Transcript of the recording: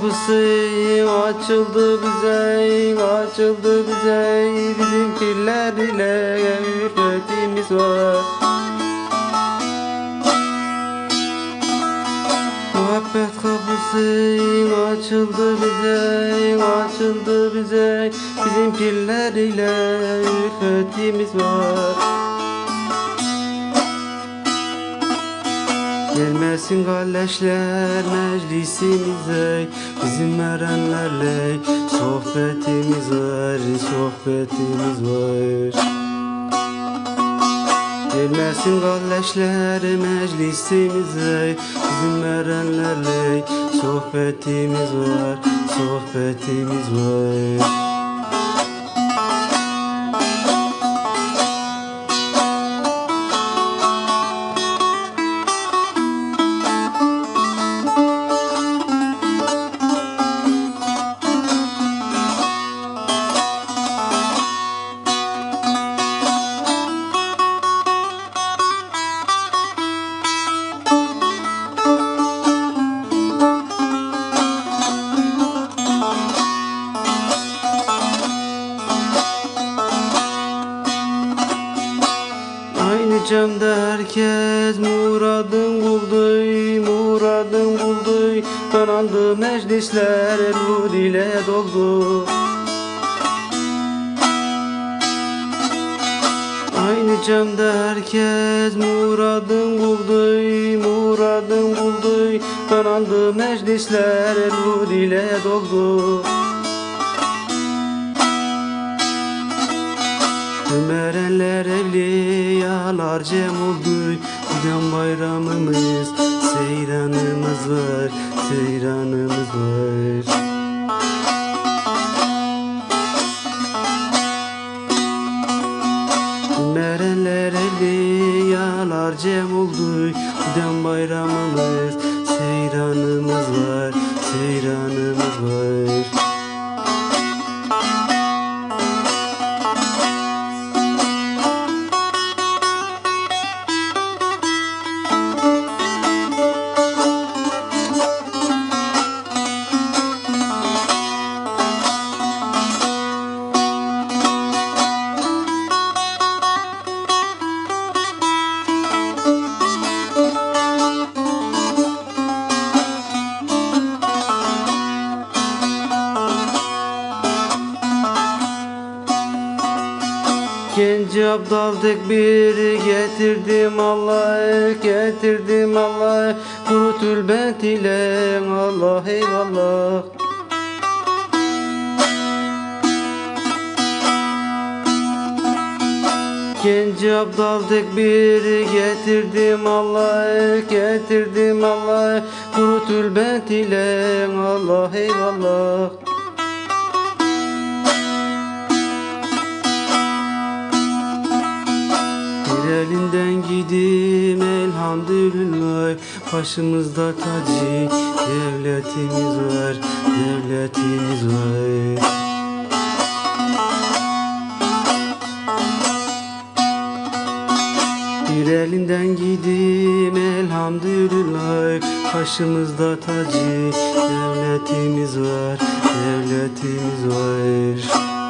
Kapısı açıldı bize, açıldı bize. Bizim piller ile ürketimiz var. Muhabbet kapısı açıldı bize, açıldı bize. Bizim piller ile ürketimiz var Gelmesin kardeşler meclisimize Bizim erenlerle sohbetimiz var, sohbetimiz var. Gelmesin kardeşler meclisimize Bizim erenlerle sohbetimiz var, sohbetimiz var Aynı camda herkes muradın buldu, muradın buldu Karandı meclisler nur ile doldu. Aynı camda herkes muradın buldu, muradın buldu Karandı meclisler nur ile doldu Ömerenler evliyalar cem oldu Giden bayramımız Seyranımız var Seyranımız var. Ömerenler evliyalar cem oldu Giden bayramımız Genç abdal tekbiri getirdim Allah'a getirdim Allah'a. Kuru tülbent ile Allah eyvallah. Genç abdal tekbiri getirdim Allah'a getirdim Allah'a. Kuru tülbent ile Allah eyvallah Bir elinden gidim elhamdülillah. Başımızda tacı devletimiz var Devletimiz var. Bir elinden gidim elhamdülillah. Başımızda tacı devletimiz var Devletimiz var